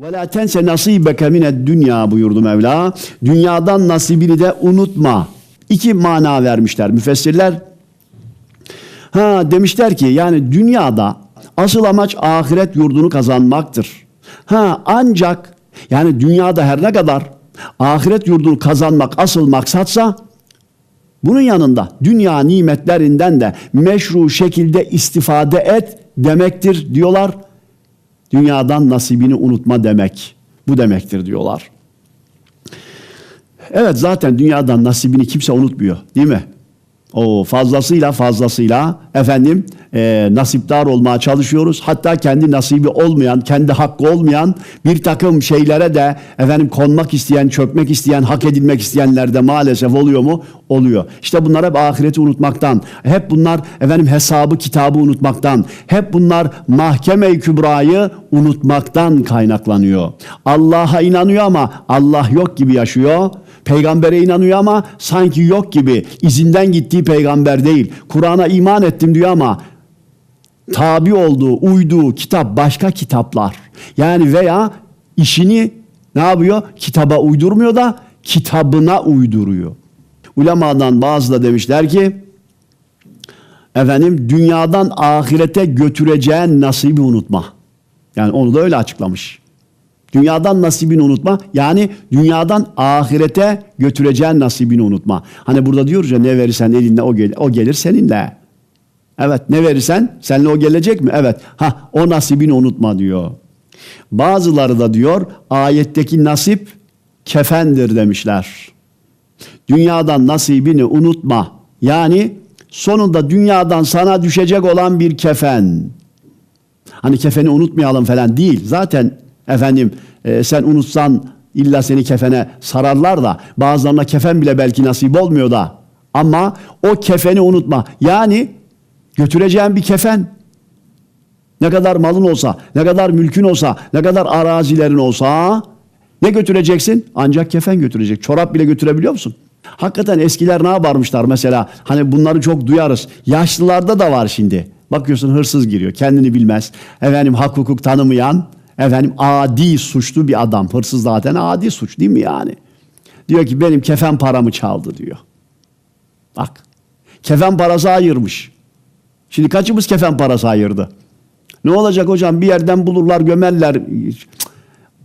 Ve la tense nasibeke mined dünya buyurdu Mevla. Dünyadan nasibini de unutma. İki mana vermişler müfessirler. Ha demişler ki yani dünyada asıl amaç ahiret yurdunu kazanmaktır. Ha ancak yani dünyada her ne kadar ahiret yurdunu kazanmak asıl maksatsa bunun yanında dünya nimetlerinden de meşru şekilde istifade et demektir diyorlar. Dünyadan nasibini unutma demek. Bu demektir diyorlar. Evet zaten dünyadan nasibini kimse unutmuyor değil mi? O fazlasıyla fazlasıyla efendim e, nasipdar olmaya çalışıyoruz. Hatta kendi nasibi olmayan, kendi hakkı olmayan bir takım şeylere de efendim konmak isteyen, çökmek isteyen, hak edilmek isteyenler de maalesef oluyor mu? Oluyor. İşte bunlar hep ahireti unutmaktan, hep bunlar efendim hesabı, kitabı unutmaktan, hep bunlar mahkeme-i kübrayı unutmaktan kaynaklanıyor. Allah'a inanıyor ama Allah yok gibi yaşıyor. Peygambere inanıyor ama sanki yok gibi izinden gittiği peygamber değil. Kur'an'a iman ettim diyor ama tabi olduğu, uyduğu kitap başka kitaplar. Yani veya işini ne yapıyor? Kitaba uydurmuyor da kitabına uyduruyor. Ulemadan bazı da demişler ki efendim dünyadan ahirete götüreceğin nasibi unutma. Yani onu da öyle açıklamış. Dünyadan nasibini unutma. Yani dünyadan ahirete götüreceğin nasibini unutma. Hani burada diyoruz ya ne verirsen elinle o gelir, o gelir seninle. Evet ne verirsen seninle o gelecek mi? Evet. Ha o nasibini unutma diyor. Bazıları da diyor ayetteki nasip kefendir demişler. Dünyadan nasibini unutma. Yani sonunda dünyadan sana düşecek olan bir kefen. Hani kefeni unutmayalım falan değil. Zaten efendim e, sen unutsan illa seni kefene sararlar da bazılarına kefen bile belki nasip olmuyor da. Ama o kefeni unutma. Yani götüreceğin bir kefen. Ne kadar malın olsa, ne kadar mülkün olsa, ne kadar arazilerin olsa ne götüreceksin? Ancak kefen götürecek. Çorap bile götürebiliyor musun? Hakikaten eskiler ne yaparmışlar mesela? Hani bunları çok duyarız. Yaşlılarda da var şimdi. Bakıyorsun hırsız giriyor. Kendini bilmez. Efendim hak hukuk tanımayan, efendim adi suçlu bir adam. Hırsız zaten adi suç değil mi yani? Diyor ki benim kefen paramı çaldı diyor. Bak. Kefen parası ayırmış. Şimdi kaçımız kefen parası ayırdı? Ne olacak hocam? Bir yerden bulurlar, gömerler.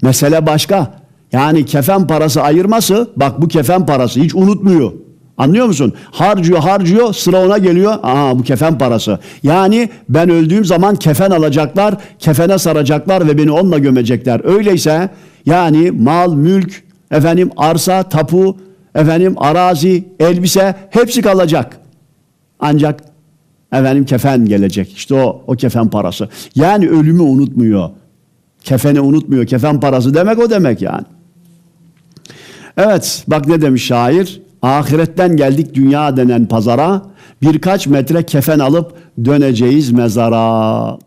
Mesele başka. Yani kefen parası ayırması, bak bu kefen parası hiç unutmuyor. Anlıyor musun? Harcıyor, harcıyor, sıra ona geliyor. Aa bu kefen parası. Yani ben öldüğüm zaman kefen alacaklar, kefene saracaklar ve beni onunla gömecekler. Öyleyse yani mal, mülk, efendim arsa, tapu, efendim arazi, elbise hepsi kalacak. Ancak efendim kefen gelecek. İşte o o kefen parası. Yani ölümü unutmuyor. Kefeni unutmuyor. Kefen parası demek o demek yani. Evet bak ne demiş şair. Ahiretten geldik dünya denen pazara. Birkaç metre kefen alıp döneceğiz mezara.